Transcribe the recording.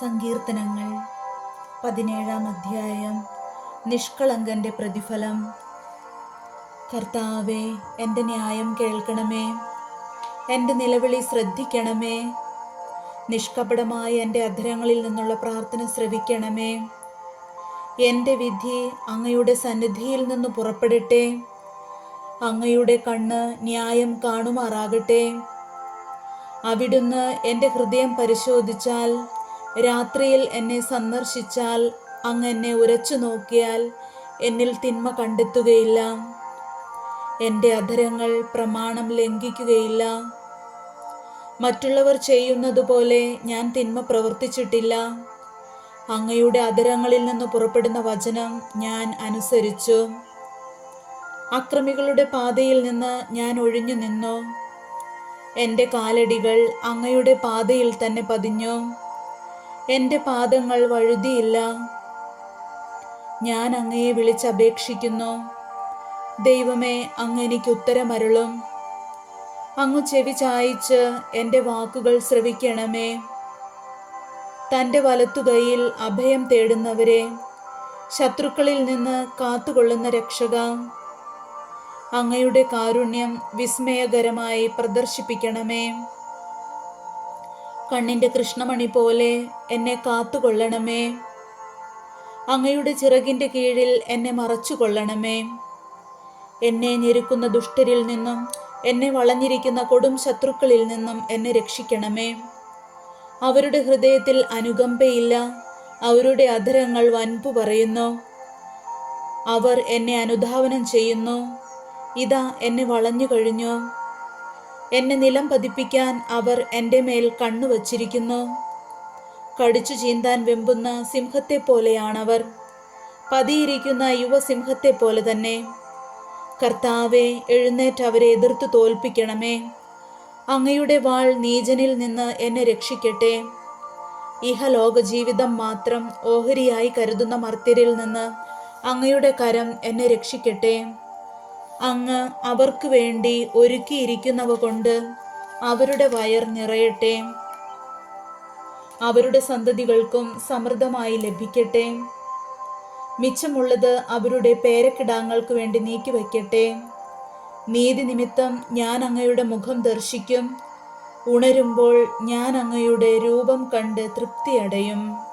സങ്കീർത്തനങ്ങൾ. പതിനേഴാം അധ്യായം. നിഷ്കളങ്കന്റെ പ്രതിഫലം. കർത്താവെ എന്റെ ന്യായം കേൾക്കണമേ. എന്റെ നിലവിളി ശ്രദ്ധിക്കണമേ. നിഷ്കപടമായി എന്റെ അധരങ്ങളിൽ നിന്നുള്ള പ്രാർത്ഥന ശ്രവിക്കണമേ. എന്റെ വിധി അങ്ങയുടെ സന്നിധിയിൽ നിന്ന് പുറപ്പെടട്ടെ. അങ്ങയുടെ കണ്ണ് ന്യായം കാണുമാറാകട്ടെ. അവിടുന്ന് എന്റെ ഹൃദയം പരിശോധിച്ചാൽ രാത്രിയിൽ എന്നെ സന്ദർശിച്ചാൽ അങ്ങ് എന്നെ ഉരച്ചു നോക്കിയാൽ എന്നിൽ തിന്മ കണ്ടെത്തുകയില്ല. എന്റെ അധരങ്ങൾ പ്രമാണം ലംഘിക്കുകയില്ല. മറ്റുള്ളവർ ചെയ്യുന്നത് പോലെ ഞാൻ തിന്മ പ്രവർത്തിച്ചിട്ടില്ല. അങ്ങയുടെ അധരങ്ങളിൽ നിന്ന് പുറപ്പെടുന്ന വചനം ഞാൻ അനുസരിച്ചു. അക്രമികളുടെ പാതയിൽ നിന്ന് ഞാൻ ഒഴിഞ്ഞു നിന്നു എന്റെ കാലടികൾ അങ്ങയുടെ പാതയിൽ തന്നെ പതിഞ്ഞു. എന്റെ പാദങ്ങൾ വഴുതിയില്ല. ഞാൻ അങ്ങയെ വിളിച്ചപേക്ഷിക്കുന്നു. ദൈവമേ അങ്ങ് എനിക്ക് ഉത്തരമരുളും. അങ്ങ് ചെവി ചായച്ച് എന്റെ വാക്കുകൾ ശ്രവിക്കണമേ. തന്റെ വലത്തുകൈയിൽ അഭയം തേടുന്നവരെ ശത്രുക്കളിൽ നിന്ന് കാത്തുകൊള്ളുന്ന രക്ഷക അങ്ങയുടെ കാരുണ്യം വിസ്മയകരമായി പ്രദർശിപ്പിക്കണമേ. കണ്ണിന്റെ കൃഷ്ണമണി പോലെ എന്നെ കാത്തുകൊള്ളണമേ. അങ്ങയുടെ ചിറകിന്റെ കീഴിൽ എന്നെ മറച്ചുകൊള്ളണമേ. എന്നെ ഞെരുക്കുന്ന ദുഷ്ടരിൽ നിന്നും എന്നെ വളഞ്ഞിരിക്കുന്ന കൊടും ശത്രുക്കളിൽ നിന്നും എന്നെ രക്ഷിക്കണമേ. അവരുടെ ഹൃദയത്തിൽ അനുകമ്പയില്ല അവരുടെ അധരങ്ങൾ വൻപു പറയുന്നു. അവർ എന്നെ അനുധാവനം ചെയ്യുന്നു ഇതാ എന്നെ വളഞ്ഞു കഴിഞ്ഞു. എന്നെ നിലം പതിപ്പിക്കാൻ അവർ എന്റെ മേൽ കണ്ണു വച്ചിരിക്കുന്നു. കടിച്ചു ചീന്താൻ വെമ്പുന്ന സിംഹത്തെ പോലെയാണവർ പതിയിരിക്കുന്ന യുവസിംഹത്തെ പോലെ തന്നെ. കർത്താവെ എഴുന്നേറ്റ് അവരെ എതിർത്ത് തോൽപ്പിക്കണമേ. അങ്ങയുടെ വാൾ നീചനിൽ നിന്ന് എന്നെ രക്ഷിക്കട്ടെ. ഇഹലോക ജീവിതം മാത്രം ഓഹരിയായി കരുതുന്ന മർത്യരിൽ നിന്ന് അങ്ങയുടെ കരം എന്നെ രക്ഷിക്കട്ടെ. അങ്ങ് അവർക്ക് വേണ്ടി ഒരുക്കിയിരിക്കുന്നവ കൊണ്ട് അവരുടെ വയർ നിറയട്ടെ. അവരുടെ സന്തതികൾക്കും സമൃദ്ധമായി ലഭിക്കട്ടെ. മിച്ചമുള്ളത് അവരുടെ പേരക്കിടാങ്ങൾക്ക് വേണ്ടി നീക്കി വയ്ക്കട്ടെ. നീതി നിമിത്തം ഞാൻ അങ്ങയുടെ മുഖം ദർശിക്കും. ഉണരുമ്പോൾ ഞാൻ അങ്ങയുടെ രൂപം കണ്ട് തൃപ്തിയടയും.